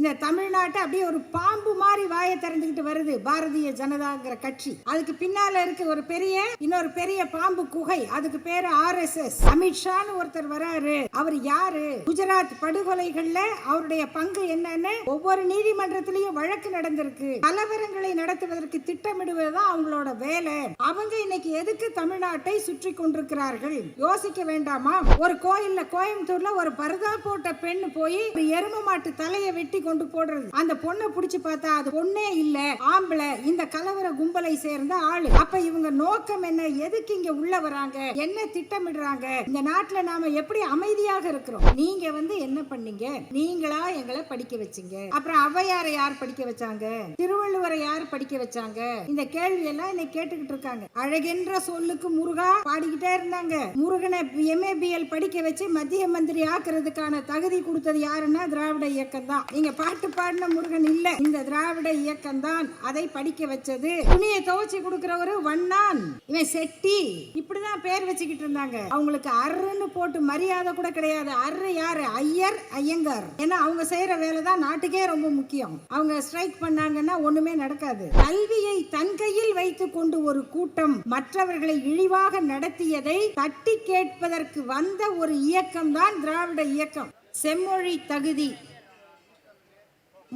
no, தமிழ்நாட்டை அப்படியே ஒரு பாம்பு மாதிரி வாயை திறந்துக்கிட்டு வருது பாரதிய ஜனதாங்கிற கட்சி. அதுக்கு பின்னால இருக்கு ஒரு பெரிய இன்னொரு பெரிய பாம்பு குகை. அதுக்கு பேரு ஆர் எஸ் எஸ். அமித்ஷான்னு ஒருத்தர் வராரு. அவர் யாரு? குஜராத் படுகொலைகள்ல அவருடைய பங்கு என்னன்னு ஒவ்வொரு நீதிமன்றத்திலையும் வழக்கு நடந்திருக்கு. கலவரங்களை நடத்துவதற்கு திட்டமிடுவதுதான் அவங்களோட வேலை. அவங்க இன்னைக்கு எதுக்கு தமிழ்நாட்டை சுற்றி கொண்டிருக்கிறார்கள்? யோசிக்க வேண்டாமா? ஒரு கோயில்ல கோயம்புத்தூர்ல ஒரு பரதா போட்ட பெண் போய் ஒரு எரும மாட்டு தலையை வெட்டி கொண்டு போடுறது. அந்த பொண்ணை பிடிச்சி பார்த்தா அது பொண்ணே இல்ல ஆம்பளை. இந்த கலவர கும்பலை சேர்ந்த ஆளு. அப்ப இவங்க நோக்கம் என்ன? எதுக்கு இங்க உள்ள வராங்க? என்ன திட்டமிடுறாங்க? இந்த நாட்டுல நாம எப்படி அமைதியாக இருக்கிறோம்? நீங்க வந்து என்ன பண்ணீங்க? நீங்களா எங்களை படிக்க வச்சீங்க. அப்புறம் ஔவையாரை யார் படிக்க வச்சாங்க? திருவள்ளுவரை யார் படிக்க வச்சாங்க? இந்த கேள்வி எல்லாம் இன்னைக்கு கேட்டுக்கிட்டு இருக்காங்க. அழகென்ற சொல்லுக்கு முருகா பாடிக்கிட்டே இருந்தாங்க. முருகனை எம்ஏபிஎல் படிக்க வச்சு மத்திய மந்திரி ஆக்குறதுக்கான தகுதி கொடுத்தது யாருன்னா திராவிட இயக்கம் தான் நீங்க பாட்டு பாடின முருகன் இல்ல. இந்த திராவிட இயக்கம் தான் அதை படிக்க வச்சது. துணியை துவைச்சு கொடுக்கிறவரு வண்ணான். இவன் செட்டி. இப்படிதான் பேர் வச்சுக்கிட்டு இருந்தாங்க. அவங்களுக்கு அருன்னு போட்டு மரியாதை கூட கிடையாது. அரு யாரு? ஐயர் ஐயங்கார். ஏன்னா அவங்க செய்யற வேலை தான் நாட்டுக்கே ரொம்ப முக்கியம். அவங்க ஸ்ட்ரைக் பண்ணாங்கன்னா ஒண்ணுமே நடக்காது. கல்வியை தன் கையில் வைத்துக் கொண்டு ஒரு கூட்டம் மற்றவர்களை இழிவாக நடத்தியதை தட்டி கேட்பதற்கு வந்த ஒரு இயக்கம் தான் திராவிட இயக்கம். செம்மொழி தகுதி.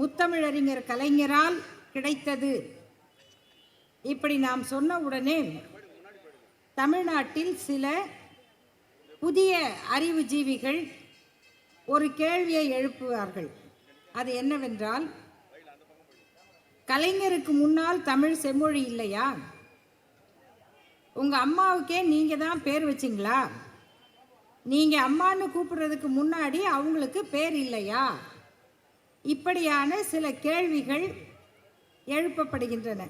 முத்தமிழறிஞர் கலைஞரால் கிடைத்தது. இப்படி நாம் சொன்ன உடனே தமிழ்நாட்டில் சில புதிய அறிவுஜீவிகள் ஒரு கேள்வியை எழுப்புவார்கள். அது என்னவென்றால் கலைஞருக்கு முன்னால் தமிழ் செம்மொழி இல்லையா? உங்கள் அம்மாவுக்கே நீங்கள் தான் பேர் வச்சிங்களா? நீங்கள் அம்மான்னு கூப்பிடுறதுக்கு முன்னாடி அவங்களுக்கு பேர் இல்லையா? இப்படியான சில கேள்விகள் எழுப்பப்படுகின்றன.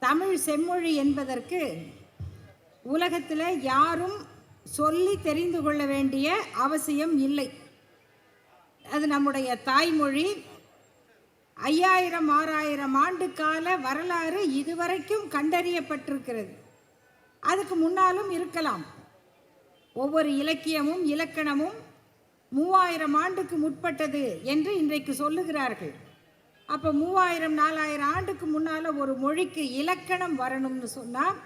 தமிழ் செம்மொழி என்பதற்கு உலகத்தில் யாரும் சொல்லி தெரிந்து கொள்ள வேண்டிய அவசியம் இல்லை. அது நம்முடைய தாய்மொழி. ஐயாயிரம் ஆறாயிரம் ஆண்டு கால வரலாறு இதுவரைக்கும் கண்டறியப்பட்டிருக்கிறது. அதுக்கு முன்னாலும் இருக்கலாம். ஒவ்வொரு இலக்கியமும் இலக்கணமும் மூவாயிரம் ஆண்டுக்கு முற்பட்டது என்று இன்றைக்கு சொல்லுகிறார்கள். அப்போ மூவாயிரம் நாலாயிரம் ஆண்டுக்கு முன்னால் ஒரு மொழிக்கு இலக்கணம் வரணும்னு சொன்னால்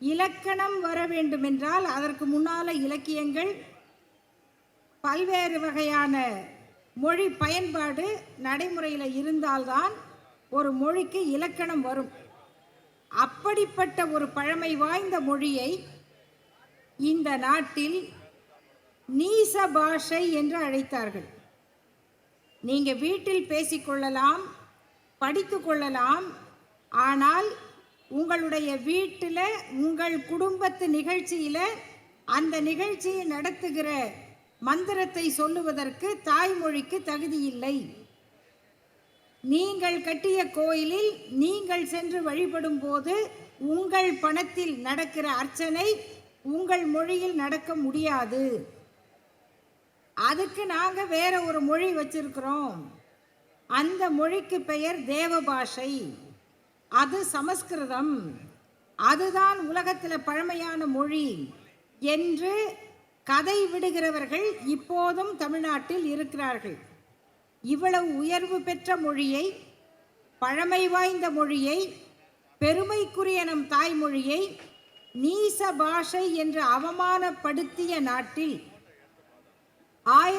இலக்கணம் வர வேண்டுமென்றால் அதற்கு முன்னால் இலக்கியங்கள் பல்வேறு வகையான மொழி பயன்பாடு நடைமுறையில் இருந்தால்தான் ஒரு மொழிக்கு இலக்கணம் வரும். அப்படிப்பட்ட ஒரு பழமை வாய்ந்த மொழியை இந்த நாட்டில் நீச பாஷை என்று அழைத்தார்கள். நீங்கள் வீட்டில் பேசிக்கொள்ளலாம் படித்து கொள்ளலாம் ஆனால் உங்களுடைய வீட்டில் உங்கள் குடும்பத்து நிகழ்ச்சியில் அந்த நிகழ்ச்சியை நடத்துகிற மந்திரத்தை சொல்லுவதற்கு தாய்மொழிக்கு தகுதி இல்லை. நீங்கள் கட்டிய கோயிலில் நீங்கள் சென்று வழிபடும் போது உங்கள் பணத்தில் நடக்கிற அர்ச்சனை உங்கள் மொழியில் நடக்க முடியாது. அதுக்கு நாங்கள் வேற ஒரு மொழி வச்சிருக்கிறோம். அந்த மொழிக்கு பெயர் தேவ பாஷை அது சமஸ்கிருதம். அதுதான் உலகத்தில் பழமையான மொழி என்று கதை விடுகிறவர்கள் இப்போதும் தமிழ்நாட்டில் இருக்கிறார்கள். இவ்வளவு உயர்வு பெற்ற மொழியை பழமை வாய்ந்த மொழியை பெருமைக்குரிய நம் தாய்மொழியை நீச பாஷை என்று அவமானப்படுத்திய நாட்டில்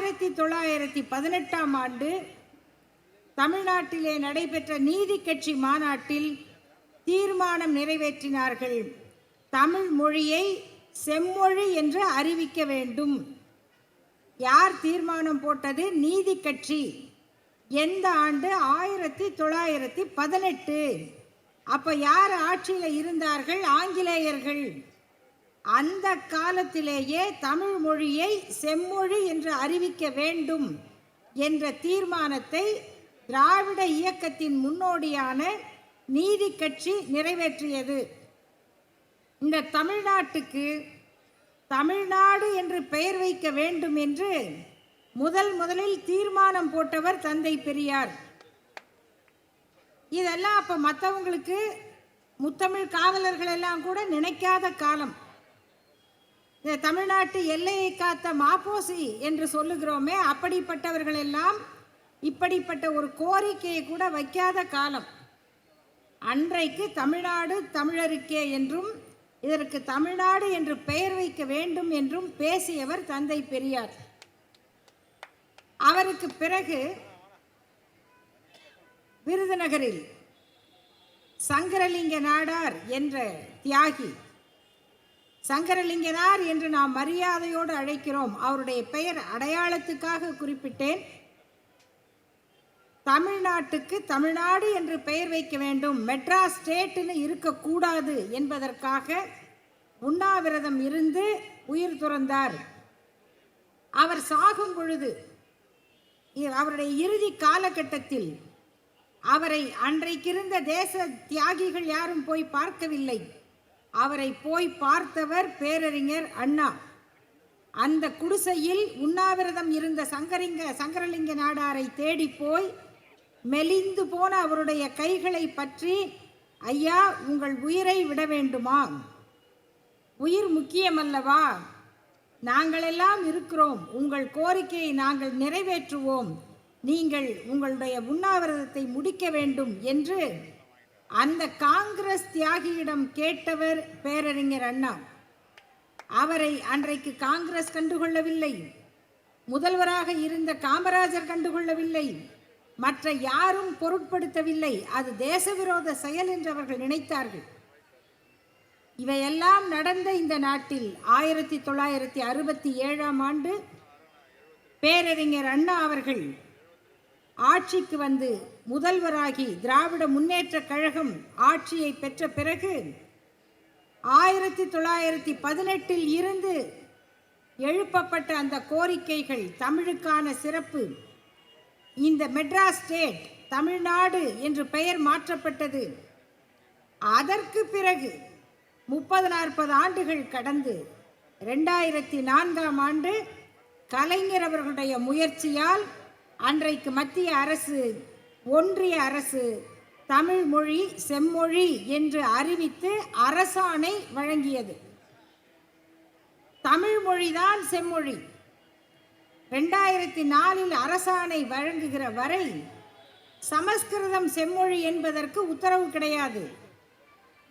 ஆயிரத்தி தொள்ளாயிரத்தி பதினெட்டாம் ஆண்டு தமிழ்நாட்டிலே நடைபெற்ற நீதி கட்சி மாநாட்டில் தீர்மானம் நிறைவேற்றினார்கள். தமிழ் மொழியை செம்மொழி என்று அறிவிக்க வேண்டும். யார் தீர்மானம் போட்டது? நீதி கட்சி. எந்த ஆண்டு? ஆயிரத்தி தொள்ளாயிரத்தி பதினெட்டு. அப்போ யார் ஆட்சியில் இருந்தார்கள்? ஆங்கிலேயர்கள். அந்த காலத்திலேயே தமிழ் மொழியை செம்மொழி என்று அறிவிக்க வேண்டும் என்ற தீர்மானத்தை திராவிட இயக்கத்தின் முன்னோடியான நீதி கட்சி நிறைவேற்றியது. இந்த தமிழ்நாட்டுக்கு தமிழ்நாடு என்று பெயர் வைக்க வேண்டும் என்று முதல் முதலில் தீர்மானம் போட்டவர் தந்தை பெரியார். இதெல்லாம் அப்போ மற்றவங்களுக்கு முத்தமிழ் காதலர்கள் எல்லாம் கூட நினைக்காத காலம். இந்த தமிழ்நாட்டு எல்லையை காத்த மாப்போசி என்று சொல்லுகிறோமே அப்படிப்பட்டவர்கள் எல்லாம் இப்படிப்பட்ட ஒரு கோரிக்கையை கூட வைக்காத காலம். அன்றைக்கு தமிழ்நாடு தமிழருக்கே என்றும் இதற்கு தமிழ்நாடு என்று பெயர் வைக்க வேண்டும் என்றும் பேசியவர் தந்தை பெரியார். அவருக்கு பிறகு விருதுநகரில் சங்கரலிங்க நாடார் என்ற தியாகி சங்கரலிங்கனார் என்று நாம் மரியாதையோடு அழைக்கிறோம். அவருடைய பெயர் அடையாளத்துக்காக குறிப்பிட்டேன். தமிழ்நாட்டுக்கு தமிழ்நாடு என்று பெயர் வைக்க வேண்டும். மெட்ராஸ் ஸ்டேட்னு இருக்கக்கூடாது என்பதற்காக உண்ணாவிரதம் இருந்து உயிர் துறந்தார். அவர் சாகும் பொழுது அவருடைய இறுதி காலகட்டத்தில் அவரை அன்றைக்கிருந்த தேச தியாகிகள் யாரும் போய் பார்க்கவில்லை. அவரை போய் பார்த்தவர் பேரறிஞர் அண்ணா. அந்த குடிசையில் உண்ணாவிரதம் இருந்த சங்கரிங்க சங்கரலிங்க நாடாரை தேடி போய் மெலிந்து போன அவருடைய கைகளை பற்றி ஐயா உங்கள் உயிரை விட வேண்டுமா? உயிர் முக்கியமல்லவா? நாங்களெல்லாம் இருக்கிறோம். உங்கள் கோரிக்கையை நாங்கள் நிறைவேற்றுவோம். நீங்கள் உங்களுடைய உண்ணாவிரதத்தை முடிக்க வேண்டும் என்று அந்த காங்கிரஸ் தியாகியிடம் கேட்டவர் பேரறிஞர் அண்ணா அவரை அன்றைக்கு காங்கிரஸ் கண்டுகொள்ளவில்லை முதல்வராக இருந்த காமராஜர் கண்டுகொள்ளவில்லை மற்ற யாரும் பொருட்படுத்தவில்லை அது தேசவிரோத செயல் என்று அவர்கள் நினைத்தார்கள். இவையெல்லாம் நடந்த இந்த நாட்டில் ஆயிரத்தி தொள்ளாயிரத்தி அறுபத்தி ஏழாம் ஆண்டு பேரறிஞர் அண்ணா அவர்கள் ஆட்சிக்கு வந்து முதல்வராகி திராவிட முன்னேற்றக் கழகம் ஆட்சியை பெற்ற பிறகு ஆயிரத்தி தொள்ளாயிரத்தி பதினெட்டில் இருந்து எழுப்பப்பட்ட அந்த கோரிக்கைகள் தமிழுக்கான சிறப்பு. இந்த மெட்ராஸ் ஸ்டேட் தமிழ்நாடு என்று பெயர் மாற்றப்பட்டது. அதற்கு பிறகு முப்பது நாற்பது ஆண்டுகள் கடந்து ரெண்டாயிரத்தி நான்காம் ஆண்டு கலைஞர் அவர்களுடைய முயற்சியால் அன்றைக்கு மத்திய அரசு ஒன்றிய அரசு தமிழ் மொழி செம்மொழி என்று அறிவித்து அரசாணை வழங்கியது. தமிழ் மொழிதான் செம்மொழி. ரெண்டாயிரத்தி நாலில் அரசாணை வழங்குகிற வரை சமஸ்கிருதம் செம்மொழி என்பதற்கு உத்தரவு கிடையாது.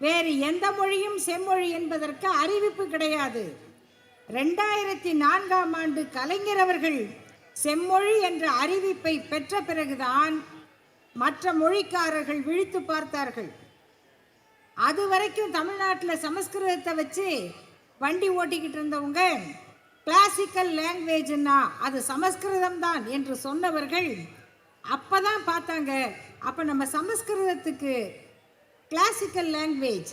வேறு எந்த மொழியும் செம்மொழி என்பதற்கு அறிவிப்பு கிடையாது. ரெண்டாயிரத்தி நான்காம் ஆண்டு கலைஞர் அவர்கள் செம்மொழி என்ற அறிவிப்பை பெற்ற பிறகுதான் மற்ற மொழிக்காரர்கள் விழித்து பார்த்தார்கள். அது வரைக்கும் தமிழ்நாட்டில் சமஸ்கிருதத்தை வச்சு வண்டி ஓட்டிக்கிட்டு இருந்தவங்க கிளாசிக்கல் லாங்குவேஜ்னா அது சமஸ்கிருதம் தான் என்று சொன்னவர்கள் அப்போ தான் பார்த்தாங்க. அப்போ நம்ம சமஸ்கிருதத்துக்கு கிளாசிக்கல் லாங்குவேஜ்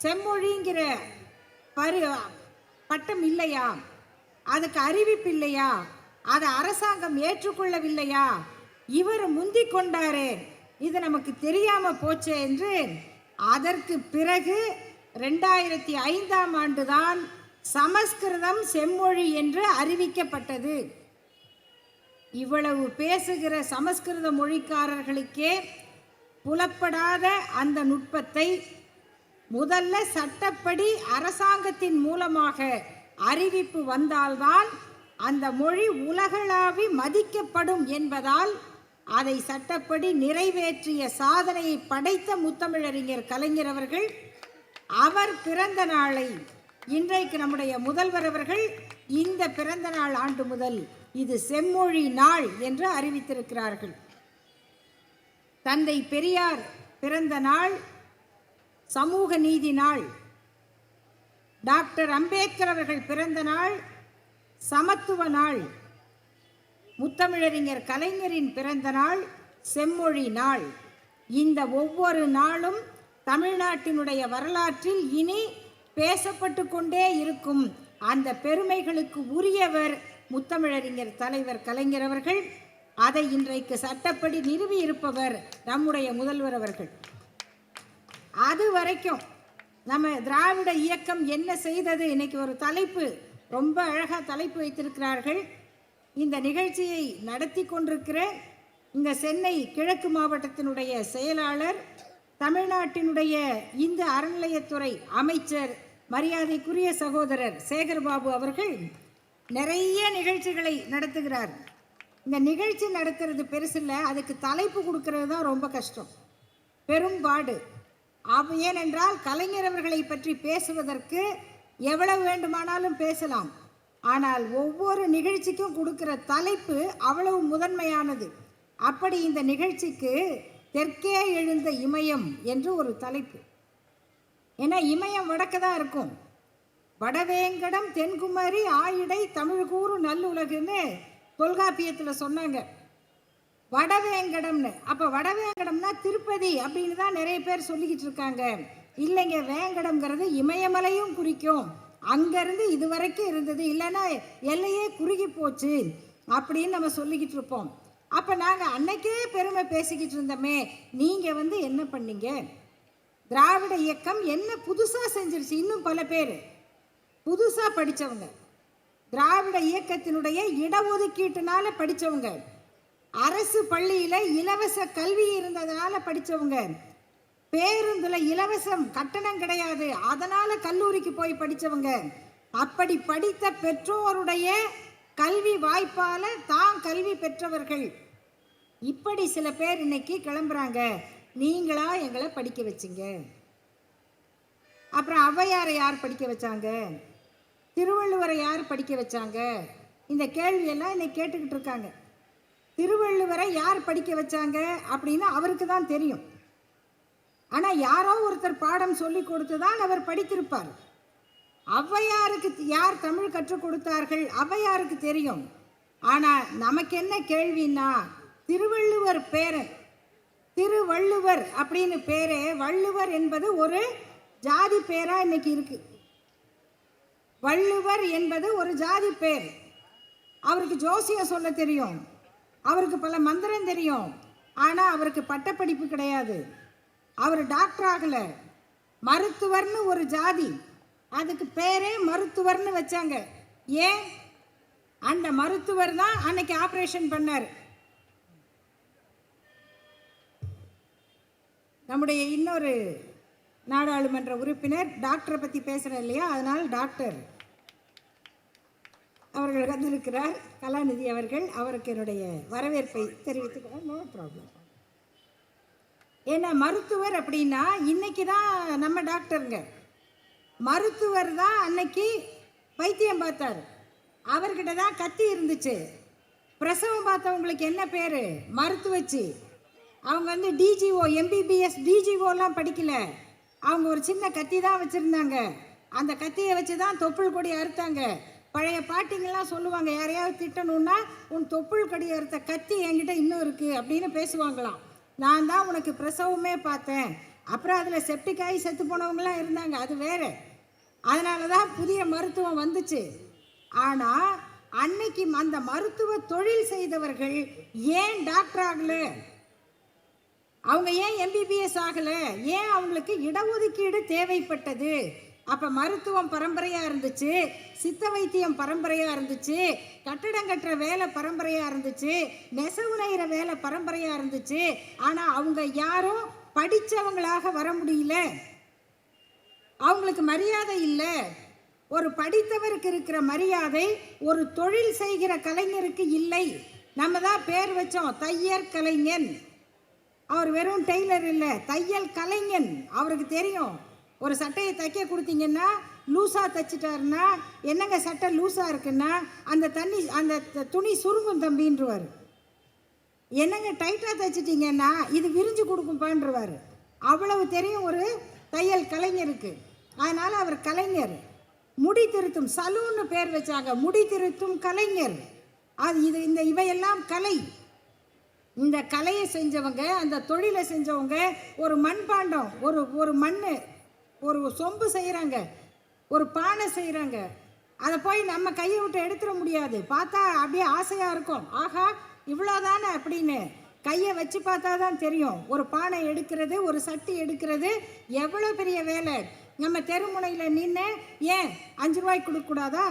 செம்மொழிங்கிற பரு பட்டம் இல்லையா? அதுக்கு அறிவிப்பு இல்லையா? அதை அரசாங்கம் ஏற்றுக்கொள்ளவில்லையா? இவர் முந்தி கொண்டாரே. இது நமக்கு தெரியாம போச்சே என்று அதற்கு பிறகு ரெண்டாயிரத்தி ஐந்தாம் ஆண்டுதான் சமஸ்கிருதம் செம்மொழி என்று அறிவிக்கப்பட்டது. இவ்வளவு பேசுகிற சமஸ்கிருத மொழிக்காரர்களுக்கே புலப்படாத அந்த நுட்பத்தை முதல்ல சட்டப்படி அரசாங்கத்தின் மூலமாக அறிவிப்பு வந்தால்தான் அந்த மொழி உலகளாவி மதிக்கப்படும் என்பதால் அதை சட்டப்படி நிறைவேற்றிய சாதனையை படைத்த முத்தமிழறிஞர் கலைஞர் அவர்கள் அவர் பிறந்த நாளை இன்றைக்கு நம்முடைய முதல்வர் அவர்கள் இந்த பிறந்த நாள் ஆண்டு முதல் இது செம்மொழி நாள் என்று அறிவித்திருக்கிறார்கள். தந்தை பெரியார் பிறந்த நாள் சமூக நீதி நாள் டாக்டர் அம்பேத்கர் அவர்கள் பிறந்த நாள் சமத்துவ நாள் முத்தமிழறிஞர் கலைஞரின் பிறந்த நாள் செம்மொழி நாள். இந்த ஒவ்வொரு நாளும் தமிழ்நாட்டினுடைய வரலாற்றில் இனி பேசப்பட்டு கொண்டே இருக்கும் அந்த பெருமைகளுக்கு உரியவர் முத்தமிழறிஞர் தலைவர் கலைஞர் அவர்கள். அதை இன்றைக்கு சட்டப்படி நிறுவியிருப்பவர் நம்முடைய முதல்வர் அவர்கள். அது வரைக்கும் நம்ம திராவிட இயக்கம் என்ன செய்தது? இன்னைக்கு ஒரு தலைப்பு. ரொம்ப அழகாக தலைப்பு வைத்திருக்கிறார்கள். இந்த நிகழ்ச்சியை நடத்தி கொண்டிருக்கிற இந்த சென்னை கிழக்கு மாவட்டத்தினுடைய செயலாளர் தமிழ்நாட்டினுடைய இந்து அறநிலையத்துறை அமைச்சர் மரியாதைக்குரிய சகோதரர் சேகர்பாபு அவர்கள் நிறைய நிகழ்ச்சிகளை நடத்துகிறார். இந்த நிகழ்ச்சி நடத்துறது பெருசு அதுக்கு தலைப்பு கொடுக்கறது தான் ரொம்ப கஷ்டம். பெரும்பாடு அவ் ஏனென்றால் கலைஞர் அவர்களை பற்றி பேசுவதற்கு எவ்வளவு வேண்டுமானாலும் பேசலாம். ஆனால் ஒவ்வொரு நிகழ்ச்சிக்கும் கொடுக்கிற தலைப்பு அவ்வளவு முதன்மையானது. அப்படி இந்த நிகழ்ச்சிக்கு தெற்கே எழுந்த இமயம் என்று ஒரு தலைப்பு. ஏன்னா இமயம் வடக்கு தான் இருக்கும். வடவேங்கடம் தென்குமரி ஆயிடை தமிழ்கூறு நல்லுலகுன்னு தொல்காப்பியத்தில் சொன்னாங்க. வடவேங்கடம்னு. அப்போ வடவேங்கடம்னா திருப்பதி அப்படின்னு தான் நிறைய பேர் சொல்லிக்கிட்டு இருக்காங்க. இல்லைங்க வேங்கடம்ங்கிறது இமயமலையும் குறிக்கும். அங்கேருந்து இது வரைக்கும் இருந்தது. இல்லைன்னா எல்லையே குறுகி போச்சு அப்படின்னு நம்ம சொல்லிக்கிட்டு இருப்போம். அப்போ நாங்கள் அன்னைக்கே பெருமை பேசிக்கிட்டு இருந்தோமே நீங்கள் வந்து என்ன பண்ணீங்க? திராவிட இயக்கம் என்ன புதுசாக செஞ்சிருச்சு இன்னும் பல பேர். புதுசாக படித்தவங்க திராவிட இயக்கத்தினுடைய இடஒதுக்கீட்டுனால படித்தவங்க அரசு பள்ளியில் இலவச கல்வி இருந்ததுனால படித்தவங்க பேருந்துல இலவசம் கட்டணம் கிடையாது. அதனால கல்லூரிக்கு போய் படித்தவங்க அப்படி படித்த பெற்றோருடைய கல்வி வாய்ப்பால தான் கல்வி பெற்றவர்கள். இப்படி சில பேர் இன்னைக்கு கிளம்புறாங்க. நீங்களா எங்களை படிக்க வச்சிங்க. அப்புறம் ஔவையாரை யார் படிக்க வச்சாங்க? திருவள்ளுவரை யார் படிக்க வச்சாங்க? இந்த கேள்வியெல்லாம் இன்னைக்கு கேட்டுக்கிட்டு இருக்காங்க. திருவள்ளுவரை யார் படிக்க வச்சாங்க? அப்படின்னு அவருக்கு தான் தெரியும். ஆனால் யாரோ ஒருத்தர் பாடம் சொல்லி கொடுத்து தான் அவர் படித்திருப்பார். ஔவையாருக்கு யார் தமிழ் கற்றுக் கொடுத்தார்கள் ஔவையாருக்கு தெரியும். ஆனால் நமக்கு என்ன கேள்வின்னா திருவள்ளுவர் பேரை திருவள்ளுவர் அப்படின்னு பேரே வள்ளுவர் என்பது ஒரு ஜாதி பேராக இன்னைக்கு இருக்கு. வள்ளுவர் என்பது ஒரு ஜாதி பேர். அவருக்கு ஜோசியம் சொல்ல தெரியும். அவருக்கு பல மந்திரம் தெரியும். ஆனால் அவருக்கு பட்டப்படிப்பு கிடையாது. அவர் டாக்டர் ஆகலை. மருத்துவர்னு ஒரு ஜாதி. அதுக்கு பேரே மருத்துவர்னு வச்சாங்க. ஏன்? அந்த மருத்துவர் தான் அன்னைக்கு ஆப்ரேஷன் பண்ணார். நம்முடைய இன்னொரு நாடாளுமன்ற உறுப்பினர் டாக்டரை பற்றி பேசுகிறேன் இல்லையா? அதனால் டாக்டர் அவர்கள் வந்திருக்கிறார். கலாநிதி அவர்கள் அவருக்கு என்னுடைய வரவேற்பை தெரிவித்துக்கிறேன் நோ ப்ராப்ளம் ஏன்னா மருத்துவர் அப்படின்னா இன்னைக்கு தான் நம்ம டாக்டருங்க. மருத்துவர் தான் அன்னைக்கு வைத்தியம் பார்த்தார். அவர்கிட்ட தான் கத்தி இருந்துச்சு. பிரசவம் பார்த்தவங்களுக்கு என்ன பேர்? மருத்துவச்சி. அவங்க வந்து டிஜிஓ எம்பிபிஎஸ் டிஜிஓலாம் படிக்கல. அவங்க ஒரு சின்ன கத்தி தான் வச்சுருந்தாங்க. அந்த கத்தியை வச்சு தான் தொப்புள் கொடி அறுத்தாங்க. பழைய பாட்டிங்கெல்லாம் சொல்லுவாங்க யாரையாவது திட்டணும்னா உன் தொப்புள் கொடி அறுத்த கத்தி என்கிட்ட இன்னும் இருக்குது அப்படின்னு பேசுவாங்களாம். நான் தான் உனக்கு பிரசவமே பார்த்தேன். அப்புறம் அதில் செப்டிக் ஆகி செத்து போனவங்களாம் இருந்தாங்க. அது வேறு. அதனால தான் புதிய மருத்துவம் வந்துச்சு. ஆனால் அன்னைக்கு அந்த மருத்துவ தொழில் செய்தவர்கள் ஏன் டாக்டர் ஆகலை? அவங்க ஏன் எம்பிபிஎஸ் ஆகலை? ஏன் அவங்களுக்கு இடஒதுக்கீடு தேவைப்பட்டது? அப்போ மருத்துவம் பரம்பரையாக இருந்துச்சு சித்த வைத்தியம் பரம்பரையாக இருந்துச்சு கட்டடம் கட்டுற வேலை பரம்பரையாக இருந்துச்சு நெசவு நெய்கிற வேலை பரம்பரையாக இருந்துச்சு. ஆனால் அவங்க யாரும் படித்தவங்களாக வர முடியல. அவங்களுக்கு மரியாதை இல்லை. ஒரு படித்தவருக்கு இருக்கிற மரியாதை ஒரு தொழில் செய்கிற கலைஞருக்கு இல்லை. நம்ம தான் பேர் வச்சோம் தையர் கலைஞன். அவர் வெறும் டெய்லர் இல்லை தையல் கலைஞன். அவருக்கு தெரியும். ஒரு சட்டையை தைக்க கொடுத்தீங்கன்னா லூஸாக தைச்சிட்டாருன்னா என்னங்க சட்டை லூஸாக இருக்குன்னா அந்த தண்ணி அந்த துணி சுருங்கும் தம்பின்றவார். என்னங்க டைட்டாக தைச்சிட்டிங்கன்னா இது விரிஞ்சு கொடுக்கும்பான்றவார். அவ்வளவு தெரியும் ஒரு தையல் கலைஞருக்கு. அதனால் அவர் கலைஞர். முடி திருத்தும் சலூன்னு பேர் வச்சாங்க. முடி திருத்தும் கலைஞர். அது இது இந்த இவையெல்லாம் கலை. இந்த கலையை செஞ்சவங்க அந்த தொழிலை செஞ்சவங்க ஒரு மண்பாண்டம் ஒரு ஒரு மண் ஒரு சொம்பு செய்கிறாங்க ஒரு பானை செய்கிறாங்க அதை போய் நம்ம கையை விட்டு எடுத்துட முடியாது. பார்த்தா அப்படியே ஆசையாக இருக்கும். ஆகா இவ்வளோதானே அப்படின்னு கையை வச்சு பார்த்தா தான் தெரியும். ஒரு பானை எடுக்கிறது ஒரு சட்டி எடுக்கிறது எவ்வளோ பெரிய வேலை. நம்ம தெருமுனையில் நின்று ஏன் அஞ்சு ரூபாய்க்கு கொடுக்கக்கூடாதா?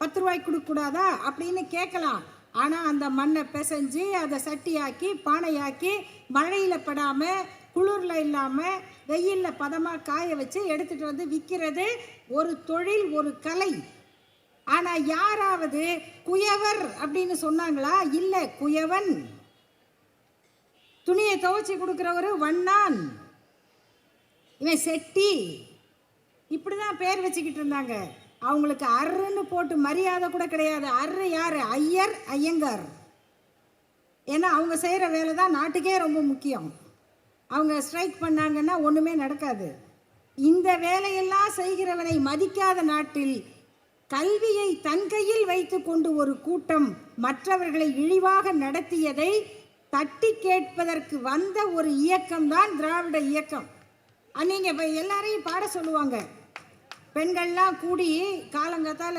பத்து ரூபாய்க்கு கொடுக்கக்கூடாதா? அப்படின்னு கேட்கலாம். ஆனால் அந்த மண்ணை பிசைஞ்சு அதை சட்டியாக்கி பானையாக்கி மழையில் படாமல் குளிரில் இல்லாமல் வெயிலில் பதமாக காய வச்சு எடுத்துகிட்டு வந்து விற்கிறது ஒரு தொழில் ஒரு கலை. ஆனால் யாராவது குயவர் அப்படின்னு சொன்னாங்களா? இல்லை குயவன். துணியை துவைச்சி கொடுக்குறவரு வண்ணான். இவன் செட்டி. இப்படி தான் பேர் வச்சுக்கிட்டு இருந்தாங்க. அவங்களுக்கு அருன்னு போட்டு மரியாதை கூட கிடையாது. அரு யார்? ஐயர் ஐயங்கார். ஏன்னா அவங்க செய்கிற வேலை தான் நாட்டுக்கே ரொம்ப முக்கியம். அவங்க ஸ்ட்ரைக் பண்ணாங்கன்னா ஒன்றுமே நடக்காது. இந்த வேலையெல்லாம் செய்கிறவனை மதிக்காத நாட்டில் கல்வியை தன் கையில் வைத்து கொண்டு ஒரு கூட்டம் மற்றவர்களை இழிவாக நடத்தியதை தட்டி கேட்பதற்கு வந்த ஒரு இயக்கம்தான் திராவிட இயக்கம். நீங்கள் இப்போ எல்லாரையும் பாட சொல்லுவாங்க. பெண்கள்லாம் கூடி காலங்காத்தால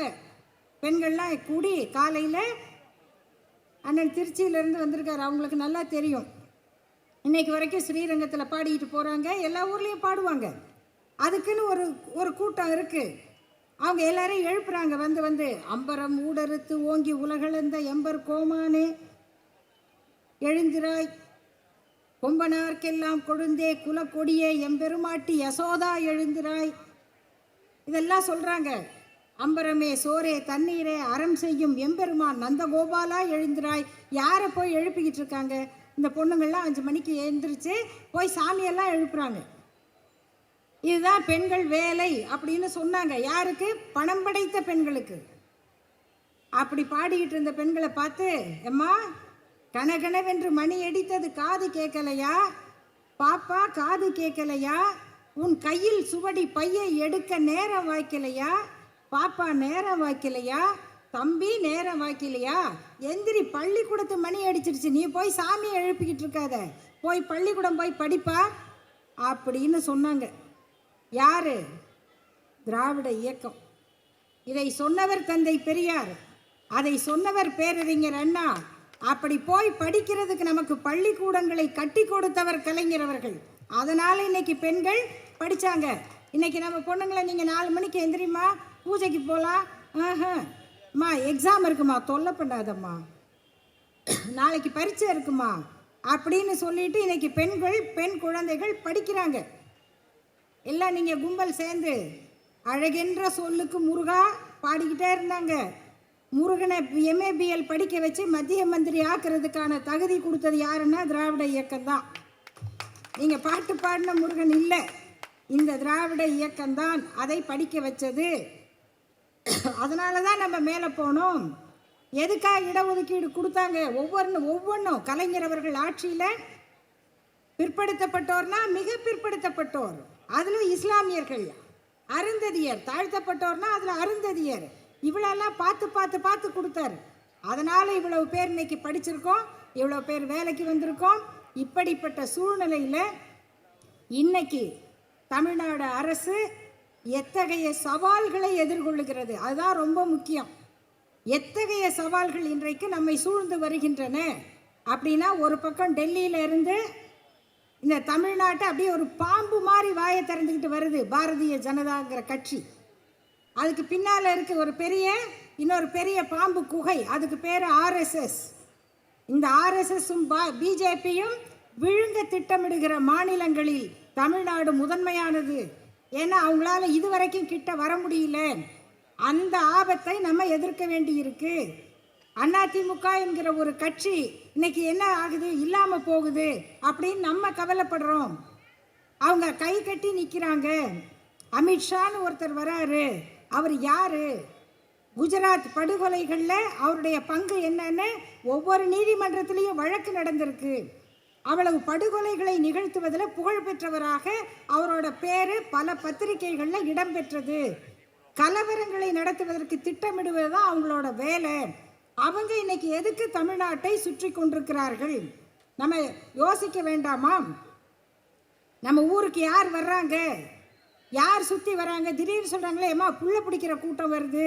பெண்கள்லாம் கூடி காலையில் அண்ணன் திருச்சியிலேருந்து வந்திருக்காரு. அவங்களுக்கு நல்லா தெரியும். இன்னைக்கு வரைக்கும் ஸ்ரீரங்கத்தில் பாடிக்கிட்டு போகிறாங்க எல்லா ஊர்லேயும் பாடுவாங்க. அதுக்குன்னு ஒரு ஒரு கூட்டம் இருக்குது அவங்க எல்லாரையும் எழுப்புறாங்க. வந்து வந்து அம்பரம் ஊடறுத்து ஓங்கி உலகளந்த எம்பர் கோமானே எழுந்திராய். கொம்பனார்க்கெல்லாம் கொழுந்தே குலக்கொடியே எம்பெருமாட்டி யசோதா எழுந்திராய். இதெல்லாம் சொல்கிறாங்க அம்பரமே சோரே தண்ணீரே அறம் செய்யும் எம்பெருமான் நந்தகோபாலா எழுந்திராய். யாரை போய் எழுப்பிக்கிட்டு இருக்காங்க? இந்த பொண்ணுங்கள்லாம் அஞ்சு மணிக்கு எழுந்திரிச்சு போய் சாமியெல்லாம் எழுப்புறாங்க. இதுதான் பெண்கள் வேலை அப்படின்னு சொன்னாங்க. யாருக்கு? பணம் படைத்த பெண்களுக்கு. அப்படி பாடிக்கிட்டு இருந்த பெண்களை பார்த்து எம்மா கனகனவென்று மணி அடித்தது காது கேட்கலையா? பாப்பா காது கேட்கலையா? உன் கையில் சுவடி பையை எடுக்க நேரம் வாய்க்கலையா? பாப்பா நேரம் வாய்க்கலையா? தம்பி நேரம் வாக்கிலையா? எந்திரி பள்ளிக்கூடத்து மணி அடிச்சிருச்சு. நீ போய் சாமியை எழுப்பிக்கிட்டு இருக்காத. போய் பள்ளிக்கூடம் போய் படிப்பா. அப்படின்னு சொன்னாங்க. யாரு? திராவிட இயக்கம். இதை சொன்னவர் தந்தை பெரியார். அதை சொன்னவர் பேரறிஞர் அண்ணா. அப்படி போய் படிக்கிறதுக்கு நமக்கு பள்ளிக்கூடங்களை கட்டி கொடுத்தவர் கலைஞர் அவர்கள். அதனால இன்னைக்கு பெண்கள் படித்தாங்க இன்னைக்கு நம்ம பொண்ணுங்களை நீங்கள் நாலு மணிக்கு எந்திரிமா பூஜைக்கு போகலாம் ஆஹா. அம்மா எக்ஸாம் இருக்குமா? தொல்லை பண்ணாதம்மா. நாளைக்கு பரீட்சை இருக்குமா? அப்படின்னு சொல்லிட்டு இன்னைக்கு பெண்கள் பெண் குழந்தைகள் படிக்கிறாங்க. எல்லாம் நீங்கள் கும்பல் சேர்ந்து அழகென்ற சொல்லுக்கு முருகா பாடிக்கிட்டே இருந்தாங்க. முருகனை எம்ஏபிஎல் படிக்க வச்சு மத்திய மந்திரி ஆக்குறதுக்கான தகுதி கொடுத்தது யாருன்னா திராவிட இயக்கம் தான் நீங்கள் பாட்டு பாடின முருகன் இல்லை. இந்த திராவிட இயக்கம்தான். அதை படிக்க வச்சது அதனால தான் நம்ம மேலே போனோம். எதுக்காக இடஒதுக்கீடு கொடுத்தாங்க? ஒவ்வொன்று ஒவ்வொன்றும் கலைஞர் அவர்கள் ஆட்சியில் பிற்படுத்தப்பட்டோர்னா மிக பிற்படுத்தப்பட்டோர். அதில் இஸ்லாமியர்கள். அருந்ததியர். தாழ்த்தப்பட்டோர்னா அதில் அருந்ததியர். இவ்வளோலாம் பார்த்து பார்த்து பார்த்து கொடுத்தாரு. அதனால் இவ்வளவு பேர் இன்னைக்கு படிச்சிருக்கோம். இவ்வளோ பேர் வேலைக்கு வந்திருக்கோம். இப்படிப்பட்ட சூழ்நிலையில் இன்னைக்கு தமிழ்நாடு அரசு எத்தகைய சவால்களை எதிர்கொள்ளுகிறது? அதுதான் ரொம்ப முக்கியம். எத்தகைய சவால்கள் இன்றைக்கு நம்மை சூழ்ந்து வருகின்றன? அப்படின்னா ஒரு பக்கம் டெல்லியில இருந்து இந்த தமிழ்நாட்டை அப்படியே ஒரு பாம்பு மாதிரி வாயை திறந்துக்கிட்டு வருது பாரதிய ஜனதாங்கிற கட்சி. அதுக்கு பின்னால் இருக்க ஒரு பெரிய இன்னொரு பெரிய பாம்பு குகை. அதுக்கு பேர் ஆர்எஸ்எஸ் இந்த ஆர்எஸ்எஸும் பிஜேபியும் விழுங்க திட்டமிடுகிற மாநிலங்களில் தமிழ்நாடு முதன்மையானது. ஏன்னா அவங்களால இதுவரைக்கும் கிட்ட வர முடியல. அந்த ஆபத்தை நம்ம எதிர்க்க வேண்டியிருக்கு. அதிமுக என்கிற ஒரு கட்சி இன்னைக்கு என்ன ஆகுது? இல்லாமல் போகுது அப்படின்னு நம்ம கவலைப்படுறோம். அவங்க கை கட்டி நிற்கிறாங்க அமித்ஷான்னு ஒருத்தர் வராரு. அவர் யாரு? குஜராத் படுகொலைகளில் அவருடைய பங்கு என்னன்னு ஒவ்வொரு நீதிமன்றத்திலையும் வழக்கு நடந்திருக்கு. அவ்வளவு படுகொலைகளை நிகழ்த்துவதில் புகழ் பெற்றவராக அவரோட பேரு பல பத்திரிகைகளில் இடம்பெற்றது கலவரங்களை நடத்துவதற்கு திட்டமிடுவது தான் அவங்களோட வேலை. அவங்க இன்னைக்கு எதுக்கு தமிழ்நாட்டை சுற்றி கொண்டிருக்கிறார்கள்? நம்ம யோசிக்க வேண்டாமா? நம்ம ஊருக்கு யார் வர்றாங்க? யார் சுற்றி வராங்க? திடீர்னு சொல்கிறாங்களே ஏமா புள்ள பிடிக்கிற கூட்டம் வருது.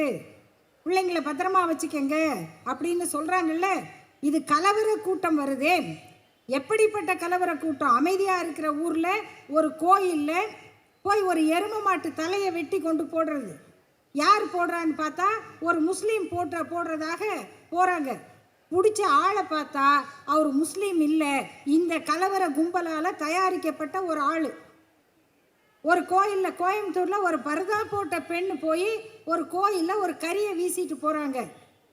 பிள்ளைங்களை பத்திரமா வச்சுக்கங்க. அப்படின்னு சொல்கிறாங்கல்ல இது கலவர கூட்டம் வருதே. எப்படிப்பட்ட கலவர கூட்டம்? அமைதியாக இருக்கிற ஊரில் ஒரு கோயிலில் போய் ஒரு எரும மாட்டு தலையை வெட்டி கொண்டு போடுறது. யார் போடுறான்னு பார்த்தா ஒரு முஸ்லீம் போட்ட போடுறதாக போகிறாங்க பிடிச்ச ஆளை பார்த்தா அவர் முஸ்லீம் இல்லை. இந்த கலவர கும்பலால் தயாரிக்கப்பட்ட ஒரு ஆள். ஒரு கோயிலில் கோயம்புத்தூரில் ஒரு பரதா போட்ட பெண் போய் ஒரு கோயிலில் ஒரு கரியை வீசிட்டு போகிறாங்க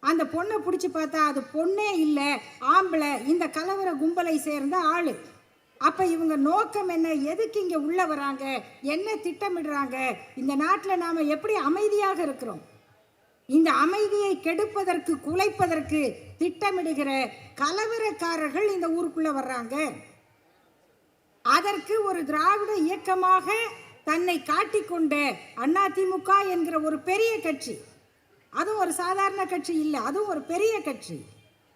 அந்த பொண்ணை பிடிச்சி பார்த்தா அது பொண்ணே இல்லை ஆம்பளை இந்த கலவர கும்பலை சேர்ந்த ஆள். அப்போ இவங்க நோக்கம் என்ன? எதுக்கு இங்கே உள்ளே வராங்க? என்ன திட்டமிடுறாங்க? இந்த நாட்டில் நாம் எப்படி அமைதியாக இருக்கிறோம்? இந்த அமைதியை கெடுப்பதற்கு குலைப்பதற்கு திட்டமிடுகிற கலவரக்காரர்கள் இந்த ஊருக்குள்ளே வர்றாங்க. அதற்கு ஒரு திராவிட இயக்கமாக தன்னை காட்டிக்கொண்ட அதிமுக என்கிற ஒரு பெரிய கட்சி. அதுவும் ஒரு சாதாரண கட்சி இல்லை அதுவும் ஒரு பெரிய கட்சி.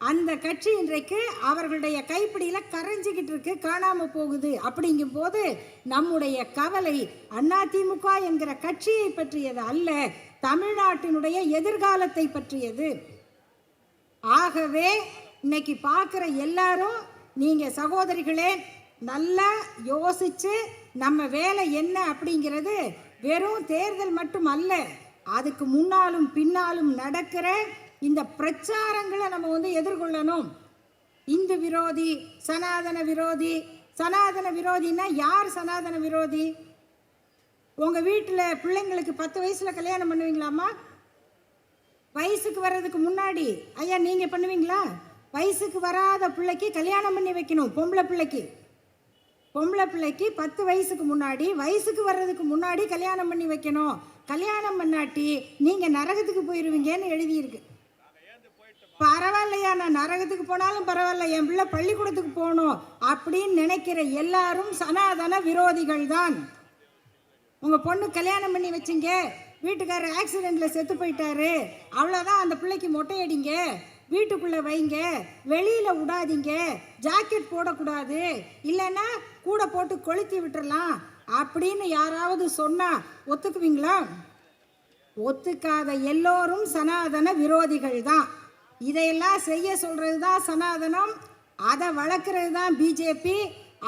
அந்த கட்சி இன்றைக்கு அவர்களுடைய கைப்பிடியில் கரைஞ்சிக்கிட்டு இருக்கு காணாமல் போகுது. அப்படிங்கும் போது நம்முடைய கவலை அதிமுக என்கிற கட்சியை பற்றியது அல்ல தமிழ்நாட்டினுடைய எதிர்காலத்தை பற்றியது. ஆகவே இன்னைக்கு பார்க்குற எல்லாரும் நீங்கள் சகோதரிகளே நல்லா யோசிச்சு நம்ம வேலை என்ன அப்படிங்கிறது வெறும் தேர்தல் மட்டும் அல்ல அதுக்கு முன்னாலும் பின்னாலும் நடக்கிற இந்த பிரச்சாரங்களை நம்ம வந்து எதிர்கொள்ளணும். இந்து விரோதி சனாதன விரோதி சனாதன விரோதின்னா யார் சனாதன விரோதி? உங்கள் வீட்டில் பிள்ளைங்களுக்கு பத்து வயசில் கல்யாணம் பண்ணுவீங்களாம்மா? வயசுக்கு வர்றதுக்கு முன்னாடி ஐயா நீங்கள் பண்ணுவீங்களா? வயசுக்கு வராத பிள்ளைக்கு கல்யாணம் பண்ணி வைக்கணும் பொம்பளை பிள்ளைக்கு. பொம்பளை பிள்ளைக்கு பத்து வயசுக்கு முன்னாடி வயசுக்கு வர்றதுக்கு முன்னாடி கல்யாணம் பண்ணி வைக்கணும். கல்யாணம் பண்ணாட்டி நீங்கள் நரகத்துக்கு போயிடுவீங்கன்னு எழுதியிருக்கு. பரவாயில்லையா நான் நரகத்துக்கு போனாலும் பரவாயில்ல என் பிள்ளை பள்ளிக்கூடத்துக்கு போகணும் அப்படின்னு நினைக்கிற எல்லாரும் சனாதன விரோதிகள் தான். உங்கள் பொண்ணு கல்யாணம் பண்ணி வச்சிங்க வீட்டுக்காரர் ஆக்சிடெண்ட்டில் செத்து போயிட்டாரு அவ்வளோதான் அந்த பிள்ளைக்கு மொட்டையடிங்க வீட்டுக்குள்ளே வைங்க வெளியில் விடாதீங்க ஜாக்கெட் போடக்கூடாது இல்லைன்னா கூட போட்டு கொளுத்தி விட்டுறலாம் அப்படின்னு யாராவது சொன்னால் ஒத்துக்குவீங்களா? ஒத்துக்காத எல்லோரும் சனாதன விரோதிகள் தான். இதையெல்லாம் செய்ய சொல்கிறது தான் சனாதனம். அதை வளர்க்குறது தான் பிஜேபி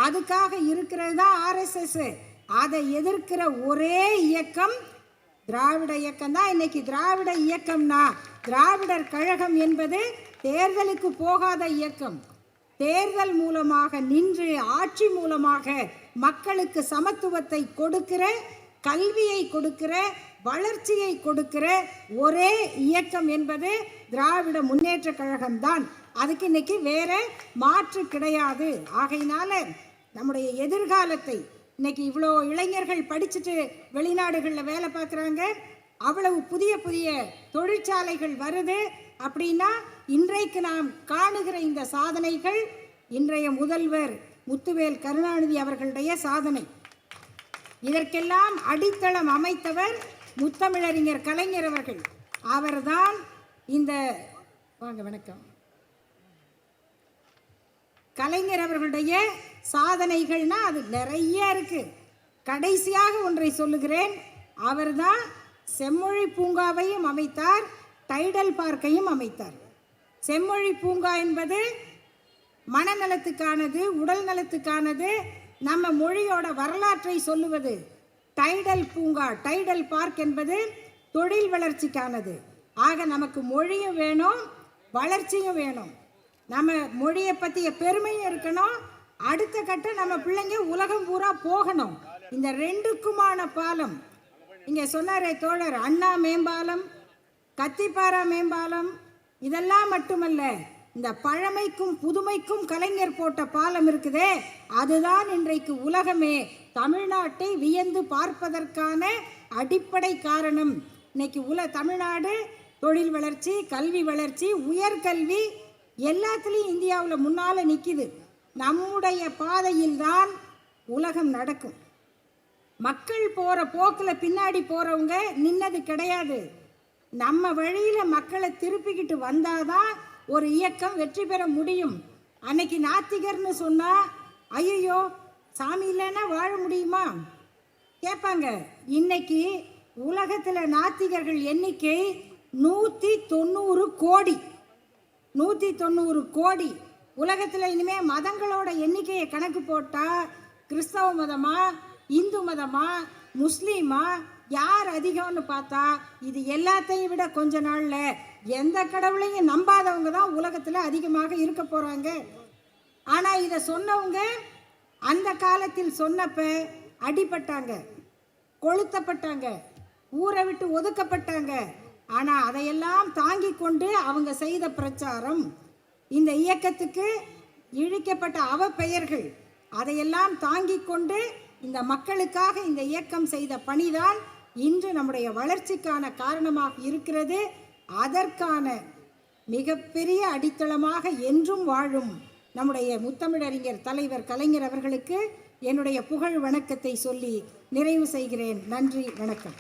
அதுக்காக இருக்கிறது தான் ஆர்எஸ்எஸ் அதை எதிர்க்கிற ஒரே இயக்கம் திராவிட இயக்கம் தான். இன்னைக்கு திராவிட இயக்கம்னா திராவிடர் கழகம் என்பது தேர்தலுக்கு போகாத இயக்கம். தேர்தல் மூலமாக நின்று ஆட்சி மூலமாக மக்களுக்கு சமத்துவத்தை கொடுக்கிற கல்வியை கொடுக்கிற வளர்ச்சியை கொடுக்கிற ஒரே இயக்கம் என்பது திராவிட முன்னேற்ற கழகம்தான். அதுக்கு இன்னைக்கு வேற மாற்று கிடையாது. ஆகையினால நம்முடைய எதிர்காலத்தை இன்னைக்கு இவ்வளோ இளைஞர்கள் படிச்சுட்டு வெளிநாடுகளில் வேலை பார்க்குறாங்க. அவ்வளவு புதிய புதிய தொழிற்சாலைகள் வருது. அப்படின்னா இன்றைக்கு நாம் காணுகிற இந்த சாதனைகள் இன்றைய முதல்வர் முத்துவேல் கருணாநிதி அவர்களுடைய சாதனை. இதற்கெல்லாம் அடித்தளம் அமைத்தவர் முத்தமிழறிஞர் கலைஞர் அவர்கள். அவர்தான் இந்த வாங்க வணக்கம். கலைஞர் அவர்களுடைய சாதனைகள்னா அது நிறைய இருக்கு. கடைசியாக ஒன்றை சொல்லுகிறேன். அவர்தான் செம்மொழி பூங்காவையும் அமைத்தார் டைடல் பார்க்கையும் அமைத்தார். செம்மொழி பூங்கா என்பது மனநலத்துக்கானது உடல் நலத்துக்கானது நம்ம மொழியோட வரலாற்றை சொல்லுவது. டைடல் பூங்கா டைடல் பார்க் என்பது தொழில் வளர்ச்சிக்கானது. ஆக நமக்கு மொழியும் வேணும் வளர்ச்சியும் வேணும். நம்ம மொழியை பற்றிய பெருமையும் இருக்கணும். அடுத்த கட்டம் நம்ம பிள்ளைங்க உலகம் பூரா போகணும். இந்த ரெண்டுக்குமான பாலம். இங்கே சொன்னாரே தோழர் அண்ணா மேம்பாலம் கத்திப்பாரா மேம்பாலம் இதெல்லாம் மட்டுமல்ல இந்த பழமைக்கும் புதுமைக்கும் கலைஞர் போட்ட பாலம் இருக்குதே அதுதான் இன்றைக்கு உலகமே. தமிழ்நாட்டை வியந்து பார்ப்பதற்கான அடிப்படை காரணம். இன்னைக்கு உல தமிழ்நாடு தொழில் வளர்ச்சி கல்வி வளர்ச்சி உயர்கல்வி எல்லாத்துலேயும் இந்தியாவில் முன்னால் நிற்கிது நம்முடைய பாதையில் தான் உலகம் நடக்கும். மக்கள் போகிற போக்கில் பின்னாடி போகிறவங்க நின்னது கிடையாது. நம்ம வழியில் மக்களை திருப்பிக்கிட்டு வந்தாதான் ஒரு இயக்கம் வெற்றி பெற முடியும். அன்னைக்கு நாத்திகர்னு சொன்னால் ஐயோ சாமி இல்லைன்னா வாழ முடியுமா? கேட்பாங்க. இன்னைக்கு உலகத்தில் நாத்திகர்கள் எண்ணிக்கை நூற்றி தொண்ணூறு கோடி. நூற்றி தொண்ணூறு கோடி. உலகத்தில் இனிமேல் மதங்களோட எண்ணிக்கையை கணக்கு போட்டால் கிறிஸ்தவ மதமா இந்து மதமா முஸ்லீமா? யார் அதிகம்னு பார்த்தா இது எல்லாத்தையும் விட கொஞ்ச நாளில் எந்த கடவுளையும் நம்பாதவங்க தான் உலகத்தில் அதிகமாக இருக்க போகிறாங்க ஆனால் இதை சொன்னவங்க அந்த காலத்தில் சொன்னப்ப அடிப்பட்டாங்க கொளுத்தப்பட்டாங்க ஊரை விட்டு ஒதுக்கப்பட்டாங்க. ஆனால் அதையெல்லாம் தாங்கி கொண்டு அவங்க செய்த பிரச்சாரம் இந்த இயக்கத்துக்கு இழிக்கப்பட்ட அவ பெயர்கள் அதையெல்லாம் தாங்கி கொண்டு இந்த மக்களுக்காக இந்த இயக்கம் செய்த பணிதான் இன்று நம்முடைய வளர்ச்சிக்கான காரணமாக இருக்கிறது. அதற்கான மிகப்பெரிய அடித்தளமாக என்றும் வாழும் நம்முடைய முத்தமிழறிஞர் தலைவர் கலைஞர் அவர்களுக்கு என்னுடைய புகழ் வணக்கத்தை சொல்லி நிறைவு செய்கிறேன். நன்றி வணக்கம்.